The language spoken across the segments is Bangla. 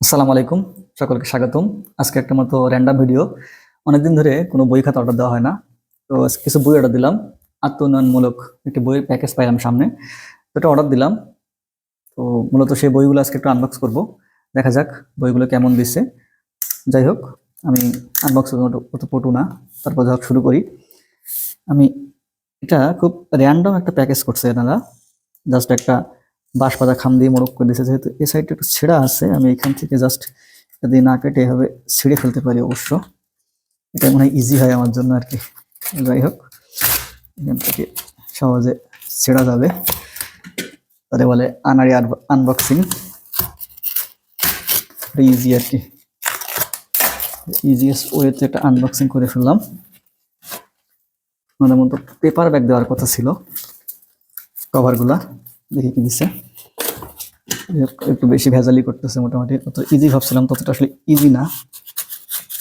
আসসালামু আলাইকুম, সকলকে স্বাগতম। আজকে একটা মতো র্যান্ডাম ভিডিও অনেকদিন ধরে কোনো বই খাতা অর্ডার দেওয়া হয় না। তো কিছু বই অর্ডার দিলাম। আত্ম উন্নয়নমূলক একটি বইয়ের প্যাকেজ পাইলাম সামনে। তো এটা অর্ডার দিলাম। তো মূলত সেই বইগুলো আজকে একটু আনবক্স করব। দেখা যাক বইগুলো কেমন দিচ্ছে যাই হোক, আমি আনবক্স অত পটু না। তারপর যাই শুরু করি। আমি এটা খুব র্যান্ডম একটা প্যাকেজ করছে এনারা জাস্ট একটা বাঁশ পাতা খাম দিয়ে মোড়ক করে দিয়েছে। যেহেতু এই সাইডটা একটু ছেঁড়া আছে, আমি এখান থেকে জাস্ট যদি না কেটে এভাবে ছিঁড়ে ফেলতে পারি অবশ্য। এটা মনে হয় ইজি হয় আমার জন্য আর কি যাই হোক, এখান থেকে সহজে ছেঁড়া যাবে। তারে বলে আনারি আনবক্সিং ইজি আর কি ইজিয়েস্ট ওয়েতে একটা আনবক্সিং করে ফেললাম। আমাদের মতো পেপার ব্যাগ দেওয়ার কথা ছিল। কভারগুলা দেখি কি দিছে? একটু বেশি ভেজালি করতেছে মোটামুটি। অত ইজি ভাবছিলাম ততটা আসলে ইজি না।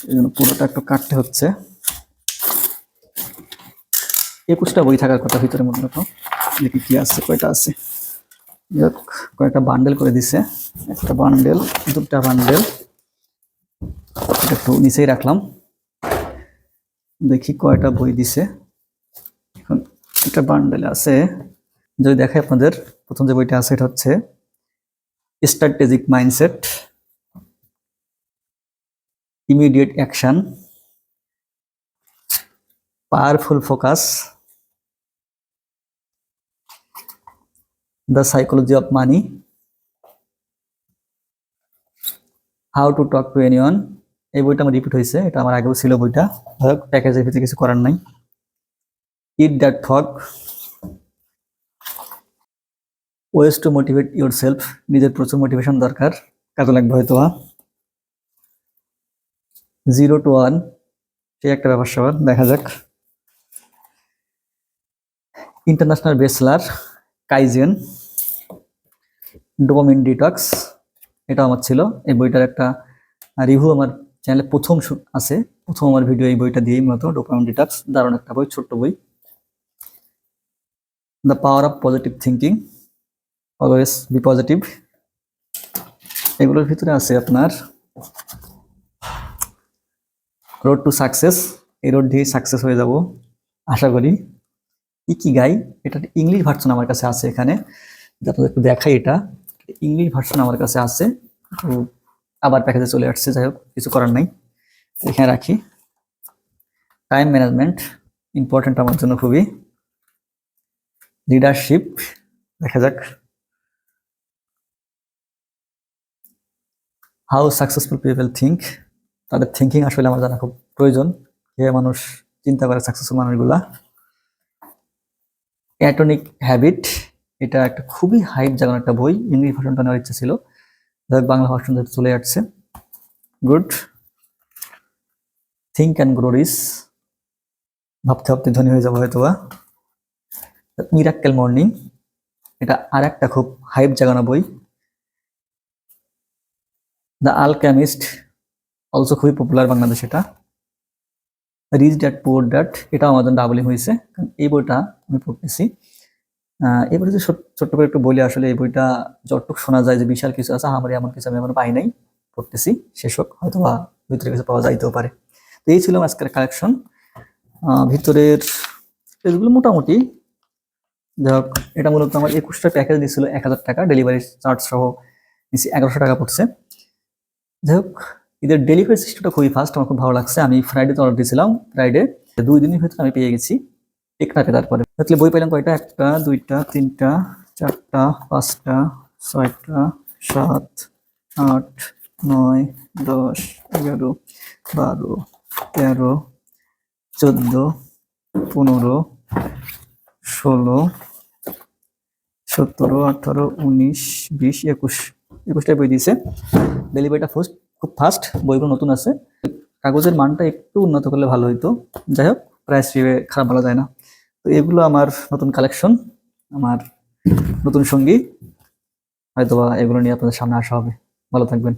এই জন্য পুরোটা একটু কাটতে হচ্ছে। একুশটা বই থাকার কথা ভিতরে মূলত দেখি কি আছে কয়টা আছে? যাক, কয়েকটা বান্ডেল করে দিছে। একটা বান্ডেল দুটা বান্ডেল একটু নিচেই রাখলাম। দেখি কয়টা বই দিছে। এখন একটা বান্ডেল আছে। যদি দেখাই আপনাদের প্রথম যে বইটা আছে, এটা হচ্ছে strategic mindset immediate action powerful focus the psychology of money how to talk to anyone এই বইটা আমার রিপিট হয়েছে, এটা আমার আগেও ছিল বইটা। প্যাকেজের ভিতরে কিছু করার নাই। ইট দ্যাট থক ways to motivate yourself নিজের প্রচুর মোটিভেশন দরকার, কাজে লাগবে হয়তো জিরো টু ওয়ান সেই একটা ব্যাপার সবার, দেখা যাক। International bestseller kaizen dopamine detox এটা আমার ছিল। এই বইটার একটা রিভিউ আমার চ্যানেলে প্রথম আছে। প্রথম আমার ভিডিও এই বইটা দিয়েই মূলত ডোপামিন ডিটক্স দারুণ একটা বই, ছোট্ট বই। The power of positive thinking always be positive এগুলোর ভিতরে আছে আপনার রোড টু সাকসেস এই রোড দিয়ে সাকসেস হয়ে যাব, আশা করি। ইকি গাই এটা ইংলিশ ভার্সন আমার কাছে আছে এখানে। আপনাদের একটু দেখাই এটা ইংলিশ ভার্সন আমার কাছে আছে। আবার প্যাকেজে চলে আসছে, যাই হোক, কিছু করার নাই। এখানে রাখি। টাইম ম্যানেজমেন্ট ইম্পর্টেন্ট আমার জন্য খুবই। লিডারশিপ দেখা যাক। হাউ সাকসেসফুল পিপল থিঙ্ক তাদের থিঙ্কিং আসলে আমার জানা খুব প্রয়োজন। কীভাবে মানুষ চিন্তা করে সাকসেসফুল মানুষগুলা। অ্যাটনিক হ্যাবিট এটা একটা খুবই হাইপ জাগানো একটা বই। ইংলিশ ভাষণটা নেওয়ার ইচ্ছা ছিল। যাই বাংলা ভাষণ চলে আসছে। Good think and grow rich ভাবতে ভাবতে ধনী হয়ে যাব হয়তো বা মিরাক্কেল মর্নিং এটা আর একটা খুব হাইপ জাগানো বই। দ্য আলকেমিস্ট অলসো খুবই পপুলার বাংলাদেশ এটা। রিচ ড্যাট পোর ড্যাট এটাও আমাদের ডাবলিং হয়েছে। কারণ এই বইটা আমি পড়তেছি। এই বইটা ছোট্ট করে একটু বলি, আসলে এই বইটা যতটুকু শোনা যায় যে বিশাল কিছু আছে, আমার এমন কিছু আমি এখনও পাই নাই, পড়তেছি। শেষ হোক হয়তো বা ভিতরে কিছু পাওয়া যাইতেও পারে। তো এই ছিল আজকের কালেকশন ভিতরের এগুলো মোটামুটি যাই হোক এটা মূলত আমার একুশটা প্যাকেজ দিয়েছিল এক হাজার টাকা। ডেলিভারি চার্জ সহ নিচে এগারোশো টাকা পড়ছে। যাই হোক এদের ডেলিভারি সিস্টেমটা খুবই ফাস্ট আমার খুব ভালো লাগছে। আমি ফ্রাইডেতে অর্ডার দিয়েছিলাম ফ্রাইডে দুই দিনের ভিতরে আমি পেয়ে গেছি। টেকনাফে তারপরে। তাহলে বই পেলাম কয়টা? একটা, দুইটা, তিনটা, চারটা, পাঁচটা, ছয়টা, সাত, আট, নয়, দশ, এগারো, বারো, তেরো, চোদ্দ, পনেরো, ষোলো, সতেরো, আঠারো, উনিশ, বিশ, একুশ। একুশটা বই দিয়েছে। ডেলিভারিটা ফার্স্ট খুব ফাস্ট বইগুলো নতুন আছে। কাগজের মানটা একটু উন্নত করলে ভালো হইতো। যাই হোক প্রাইস হিসেবে খারাপ বলা যায় না। তো এগুলো আমার নতুন কালেকশন আমার নতুন সঙ্গী। হয়তোবা এগুলো নিয়ে আপনাদের সামনে আসা হবে। ভালো থাকবেন।